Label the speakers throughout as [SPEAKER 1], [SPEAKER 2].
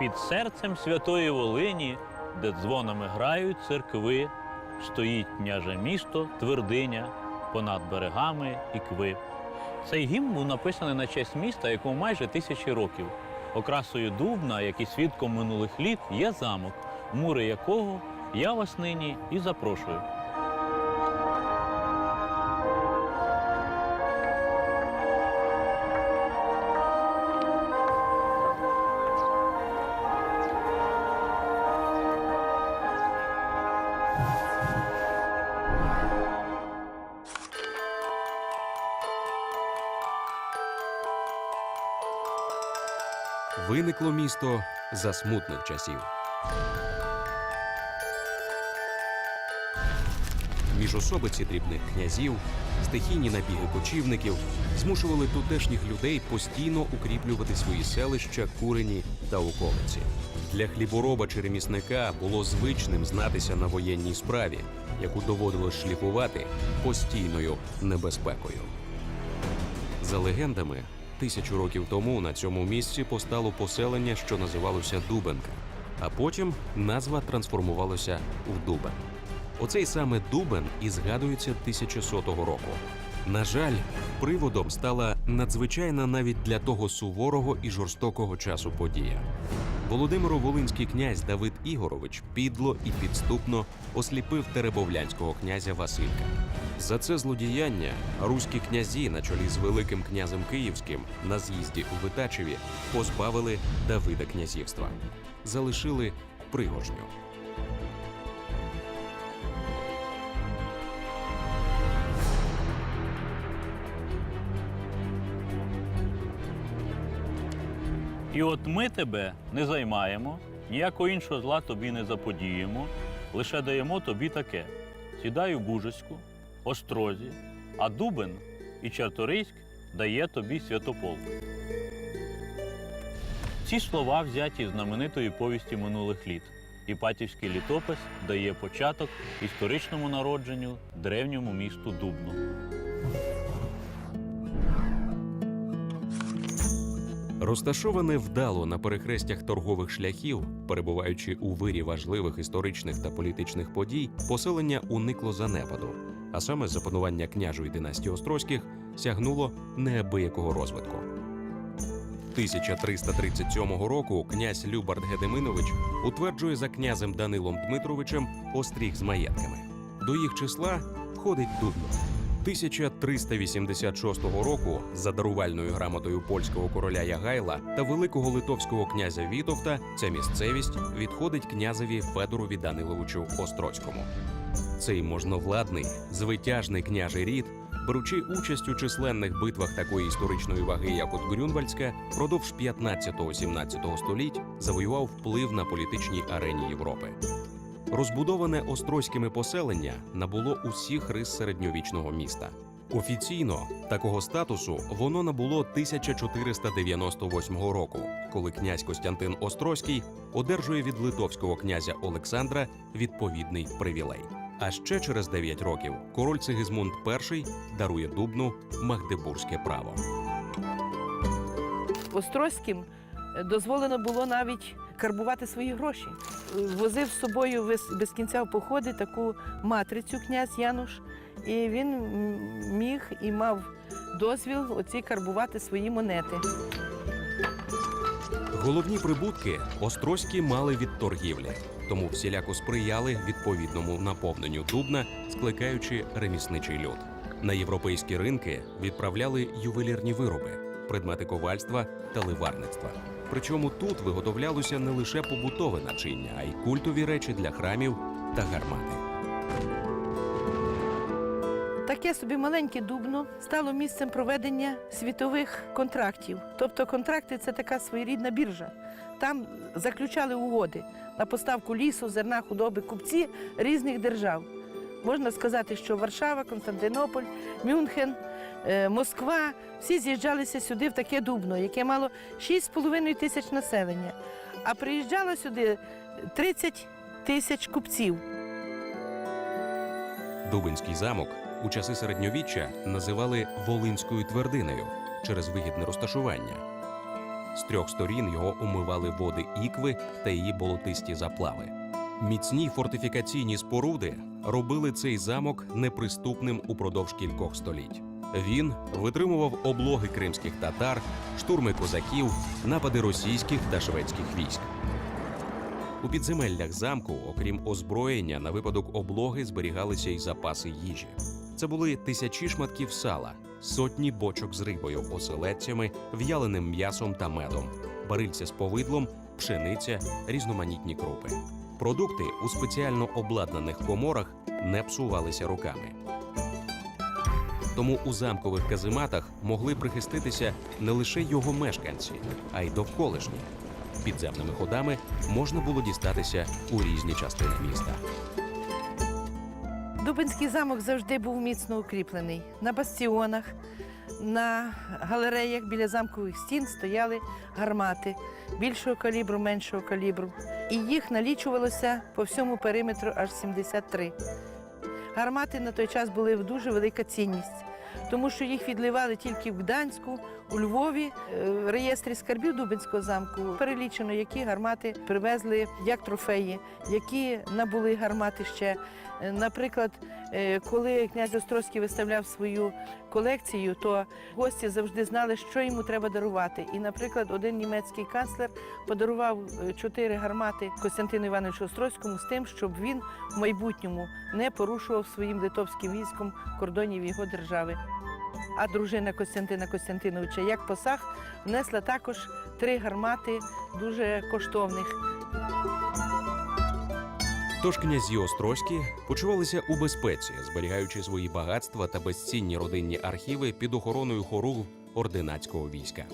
[SPEAKER 1] Під серцем святої Волині, де дзвонами грають церкви, стоїть княже місто, твердиня, понад берегами ікви. Цей гімн був написаний на честь міста, якому майже тисячі років. Окрасою Дубна, як і свідком минулих літ, є замок, мури якого я вас нині і запрошую.
[SPEAKER 2] Виникло місто за смутних часів. Міжособиці дрібних князів, стихійні набіги кочівників змушували тутешніх людей постійно укріплювати свої селища, курені та околиці. Для хлібороба чи ремісника було звичним знатися на воєнній справі, яку доводилось шліфувати постійною небезпекою. За легендами, тисячу років тому на цьому місці постало поселення, що називалося Дубенка, а потім назва трансформувалася в Дубен. Оцей саме Дубен і згадується 1100 року. На жаль, приводом стала надзвичайна навіть для того суворого і жорстокого часу подія. Володимиро-Волинський князь Давид Ігорович підло і підступно осліпив теребовлянського князя Василька. За це злодіяння руські князі на чолі з Великим князем Київським на з'їзді у Витачеві позбавили Давида князівства, залишили пригожню.
[SPEAKER 1] І от ми тебе не займаємо, ніякого іншого зла тобі не заподіємо, лише даємо тобі таке: сідай у Бужеську, Острозі, а Дубен і Чарторийськ дає тобі святопол. Ці слова взяті з знаменитої повісті минулих літ. Іпатівський літопис дає початок історичному народженню древньому місту Дубну.
[SPEAKER 2] Розташоване вдало на перехрестях торгових шляхів, перебуваючи у вирі важливих історичних та політичних подій, поселення уникло занепаду, а саме запанування княжої династії Острозьких сягнуло неабиякого розвитку. 1337 року князь Любард Гедеминович утверджує за князем Данилом Дмитровичем остріг з маєтками. До їх числа входить Дубно. 1386 року за дарувальною грамотою польського короля Ягайла та великого литовського князя Вітовта ця місцевість відходить князеві Федорові Даниловичу Острозькому. Цей можновладний, звитяжний княжий рід, беручи участь у численних битвах такої історичної ваги, як от Грюнвальдська, продовж 15-17 століть завоював вплив на політичній арені Європи. Розбудоване острозькими поселення набуло усіх рис середньовічного міста. Офіційно такого статусу воно набуло 1498 року, коли князь Костянтин Острозький одержує від литовського князя Олександра відповідний привілей. А ще через 9 років король Сигизмунд І дарує Дубну Магдебурзьке право.
[SPEAKER 3] Острозьким е, дозволено було навіть карбувати свої гроші. Возив з собою без кінця в походи таку матрицю князь Януш, і він міг і мав дозвіл оці карбувати свої монети.
[SPEAKER 2] Головні прибутки острозькі мали від торгівлі, тому всіляко сприяли відповідному наповненню Дубна, скликаючи ремісничий люд. На європейські ринки відправляли ювелірні вироби, предмети ковальства та ливарництва. Причому тут виготовлялося не лише побутове начиння, а й культові речі для храмів та гармати.
[SPEAKER 3] Таке собі маленьке дубно стало місцем проведення світових контрактів. Тобто контракти це така своєрідна біржа. Там заключали угоди на поставку лісу, зерна, худоби, купці різних держав. Можна сказати, що Варшава, Константинополь, Мюнхен, е, Москва всі з'їжджалися сюди в таке дубно, яке мало 6,5 тисяч населення. А приїжджало сюди 30 тисяч купців.
[SPEAKER 2] Дубинський замок у часи середньовіччя називали Волинською твердинею через вигідне розташування. З трьох сторін його омивали води ікви та її болотисті заплави. Міцні фортифікаційні споруди робили цей замок неприступним упродовж кількох століть. Він витримував облоги кримських татар, штурми козаків, напади російських та шведських військ. У підземеллях замку, окрім озброєння, на випадок облоги зберігалися й запаси їжі. Це були тисячі шматків сала, сотні бочок з рибою, оселедцями, в'яленим м'ясом та медом, барильця з повидлом, пшениця, різноманітні крупи. Продукти у спеціально обладнаних коморах не псувалися роками. Тому у замкових казематах могли прихиститися не лише його мешканці, а й довколишні. Підземними ходами можна було дістатися у різні частини міста.
[SPEAKER 3] Дубинський замок завжди був міцно укріплений. На бастіонах, на галереях біля замкових стін стояли гармати більшого калібру, меншого калібру. І їх налічувалося по всьому периметру аж 73. Гармати на той час були в дуже велика цінність, тому що їх відливали тільки в Гданську, у Львові. Е, В реєстрі скарбів Дубинського замку перелічено, які гармати привезли як трофеї, які набули гармати ще. Е, Наприклад, е, коли князь Острозький виставляв свою колекцію, то гості завжди знали, що йому треба дарувати. І, наприклад, один німецький канцлер подарував чотири гармати Костянтину Івановичу Острозькому з тим, щоб він в майбутньому не порушував своїм литовським військом кордонів його держави. А дружина Костянтина Костянтиновича, як посаг, внесла також три гармати дуже коштовних.
[SPEAKER 2] Тож князі Острозькі почувалися у безпеці, зберігаючи свої багатства та безцінні родинні архіви під охороною хору ординацького війська.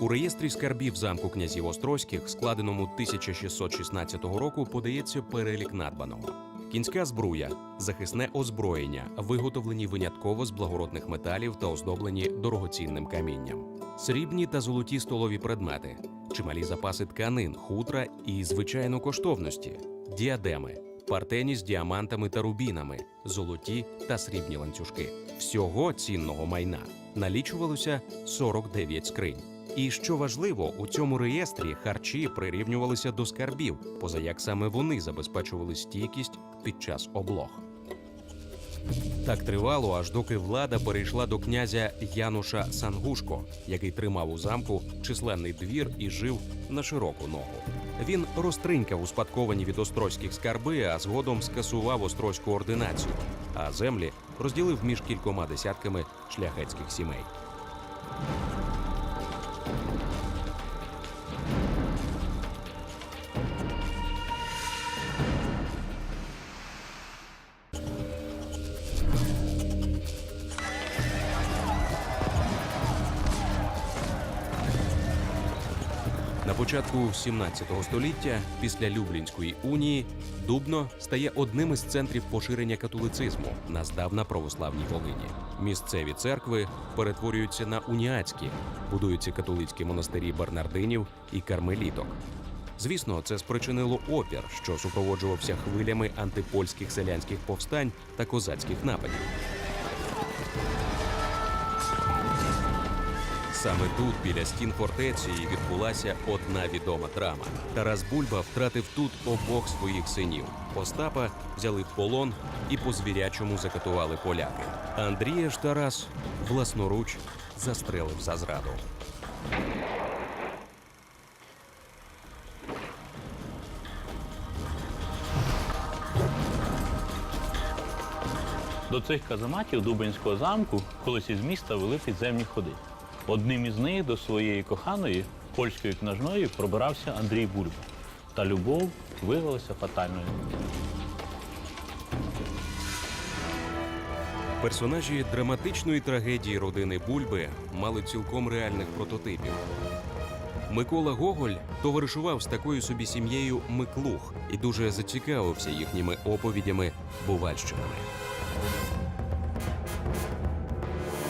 [SPEAKER 2] У реєстрі скарбів замку князів Острозьких, складеному 1616 року, подається перелік надбаного. Кінська збруя, захисне озброєння, виготовлені винятково з благородних металів та оздоблені дорогоцінним камінням, срібні та золоті столові предмети, чималі запаси тканин, хутра і, звичайно, коштовності, діадеми, партені з діамантами та рубінами, золоті та срібні ланцюжки. Всього цінного майна налічувалося 49 скринь. І що важливо, у цьому реєстрі харчі прирівнювалися до скарбів, поза як саме вони забезпечували стійкість під час облог. Так тривало, аж доки влада перейшла до князя Януша Сангушко, який тримав у замку численний двір і жив на широку ногу. Він розтринькав успадковані від острозьких скарби, а згодом скасував острозьку ординацію, а землі розділив між кількома десятками шляхетських сімей. Початку 17 століття, після Люблінської унії, Дубно стає одним із центрів поширення католицизму на здавна православній Волині. Місцеві церкви перетворюються на уніатські, будуються католицькі монастирі Бернардинів і кармеліток. Звісно, це спричинило опір, що супроводжувався хвилями антипольських селянських повстань та козацьких нападів. Саме тут, біля стін фортеці, і відбулася одна відома драма. Тарас Бульба втратив тут обох своїх синів. Остапа взяли в полон і по звірячому закатували поляки. Андрія ж Тарас власноруч застрелив за зраду.
[SPEAKER 1] До цих казематів Дубинського замку колись із міста вели підземні ходи. Одним із них до своєї коханої, польської княжної, пробирався Андрій Бульба. Та любов виявилася фатальною.
[SPEAKER 2] Персонажі драматичної трагедії родини Бульби мали цілком реальних прототипів. Микола Гоголь товаришував з такою собі сім'єю Миклух і дуже зацікавився їхніми оповідями Бувальщинами.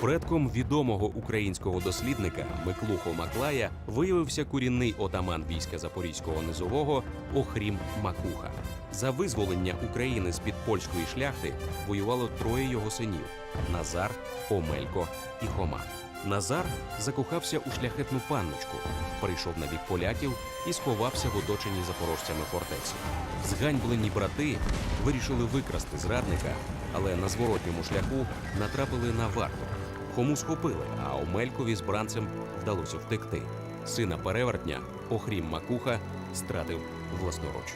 [SPEAKER 2] Предком відомого українського дослідника Миклухо Маклая виявився корінний отаман війська Запорізького низового Охрім Макуха. За визволення України з під польської шляхти воювало троє його синів: Назар, Омелько і Хома. Назар закохався у шляхетну панночку, прийшов на бік поляків і сховався в оточенні запорожцями фортеці. Зганьблені брати вирішили викрасти зрадника, але на зворотньому шляху натрапили на варту. Хому схопили, а Омелькові з бранцем вдалося втекти. Сина перевертня, Охрім Макуха, стратив власноруч.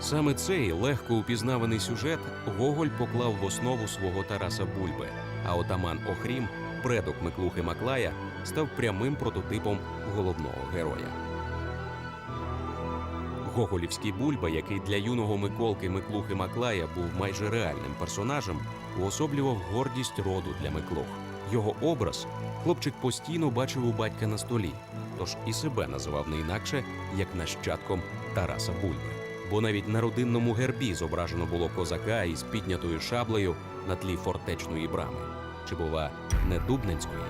[SPEAKER 2] Саме цей легко упізнаваний сюжет Гоголь поклав в основу свого Тараса Бульби, а отаман Охрім, предок Миклухи Маклая, став прямим прототипом головного героя. Гоголівський Бульба, який для юного Миколки Миклухи Маклая був майже реальним персонажем, уособлював гордість роду для Миклух. Його образ хлопчик постійно бачив у батька на столі, тож і себе називав не інакше як нащадком Тараса Бульби. Бо навіть на родинному гербі зображено було козака із піднятою шаблею на тлі фортечної брами, чи бува не Дубненської.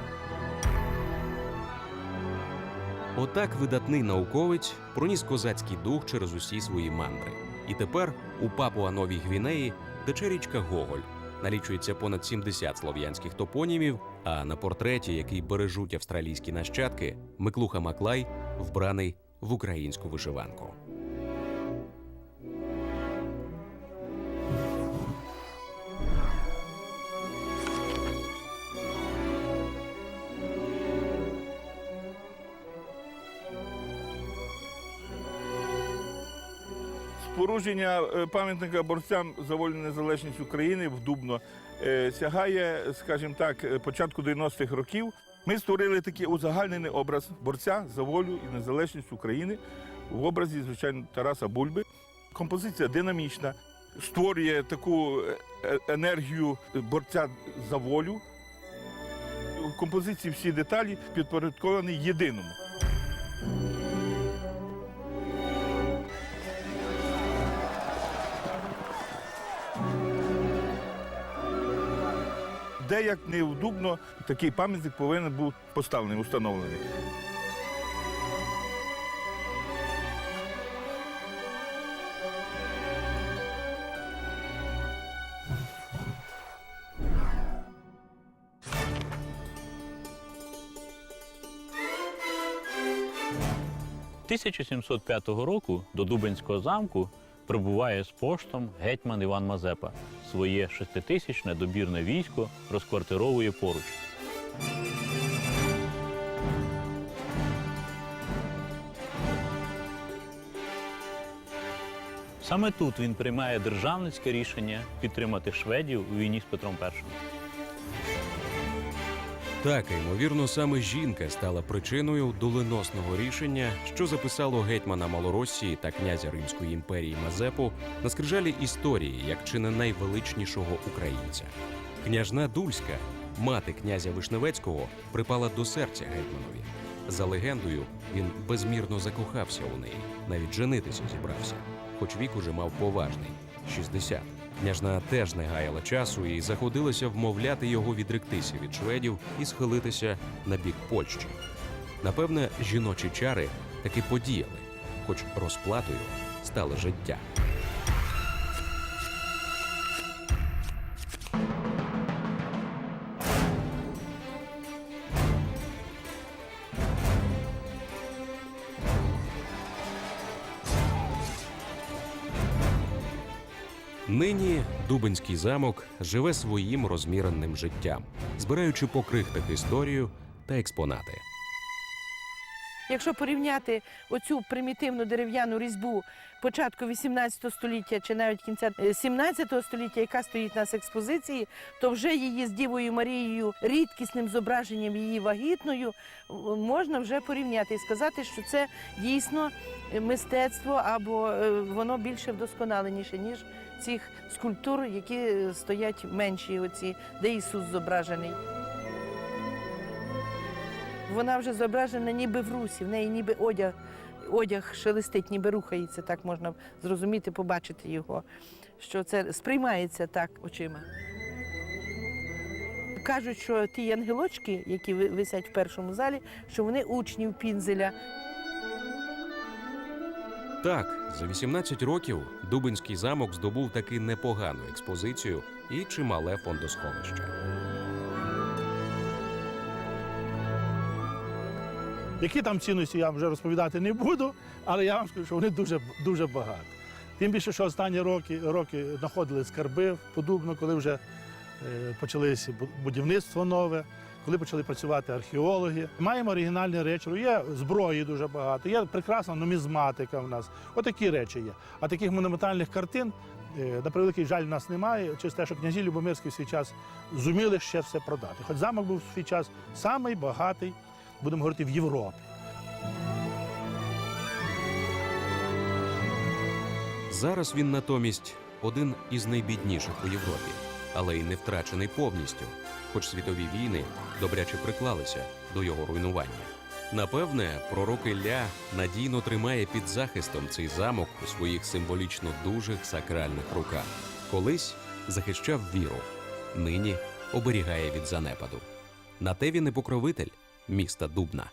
[SPEAKER 2] Отак видатний науковець проніс козацький дух через усі свої мандри. І тепер у Папуа Новій Гвінеї тече річка Гоголь. Налічується понад 70 слов'янських топонімів, а на портреті, який бережуть австралійські нащадки, Миклуха Маклай вбраний в українську вишиванку.
[SPEAKER 4] Спорудження е, пам'ятника борцям за вольну незалежність України в Дубно е, сягає, скажімо так, е, початку 90-х років. Ми створили такий узагальнений образ борця за волю і незалежність України в образі, звичайно, Тараса Бульби. Композиція динамічна, створює таку енергію борця за волю. В композиції всі деталі підпорядковані єдиному. Де як не в такий пам'ятник повинен бути поставлений, установлений.
[SPEAKER 1] – 1705 року до Дубенського замку прибуває з поштом гетьман Іван Мазепа. Своє шеститисячне добірне військо розквартировує поруч. Саме тут він приймає державницьке рішення підтримати шведів у війні з Петром І.
[SPEAKER 2] Так, ймовірно, саме жінка стала причиною доленосного рішення, що записало гетьмана Малоросії та князя Римської імперії Мазепу на скрижалі історії як чи не найвеличнішого українця. Княжна Дульська, мати князя Вишневецького, припала до серця гетьманові. За легендою, він безмірно закохався у неї, навіть женитися зібрався, хоч вік уже мав поважний 60. Княжна теж не гаяла часу і заходилася вмовляти його відректися від шведів і схилитися на бік Польщі. Напевне, жіночі чари таки подіяли, хоч розплатою стало життя. Дубинський замок живе своїм розміреним життям, збираючи по крихтах історію та експонати.
[SPEAKER 3] Якщо порівняти оцю примітивну дерев'яну різьбу початку 18 століття чи навіть кінця е, 17 століття, яка стоїть у нас в експозиції, то вже її з Дівою Марією, рідкісним зображенням її вагітною, можна вже порівняти і сказати, що це дійсно мистецтво або е, воно більше вдосконаленіше, ніж цих скульптур, які е, стоять менші, оці, де Ісус зображений. Вона вже зображена ніби в русі, в неї ніби одяг, одяг шелестить, ніби рухається, так можна зрозуміти, побачити його, що це сприймається так очима. кажуть, що ті ангелочки, які ви- висять в першому залі, що вони учнів Пінзеля.
[SPEAKER 2] Так, за 18 років Дубинський замок здобув таки непогану експозицію і чимале фондосховище.
[SPEAKER 5] Які там цінності я вже розповідати не буду, але я вам скажу, що вони дуже, дуже багаті. Тим більше, що останні роки, роки знаходили скарби подобно, коли вже е, почалося будівництво нове, коли почали працювати археологи. Маємо оригінальні речі, є зброї дуже багато, є прекрасна нумізматика в нас. Отакі речі є. А таких монументальних картин, е, на превеликий жаль, в нас немає. Через те, що князі Любомирські в свій час зуміли ще все продати. Хоч замок був в свій час самий багатий, будемо говорити, в Європі.
[SPEAKER 2] Зараз він натомість один із найбідніших у Європі, але й не втрачений повністю, хоч світові війни добряче приклалися до його руйнування. Напевне, пророк Ілля надійно тримає під захистом цей замок у своїх символічно дужих сакральних руках. Колись захищав віру, нині оберігає від занепаду. На те він і покровитель міста Дубна.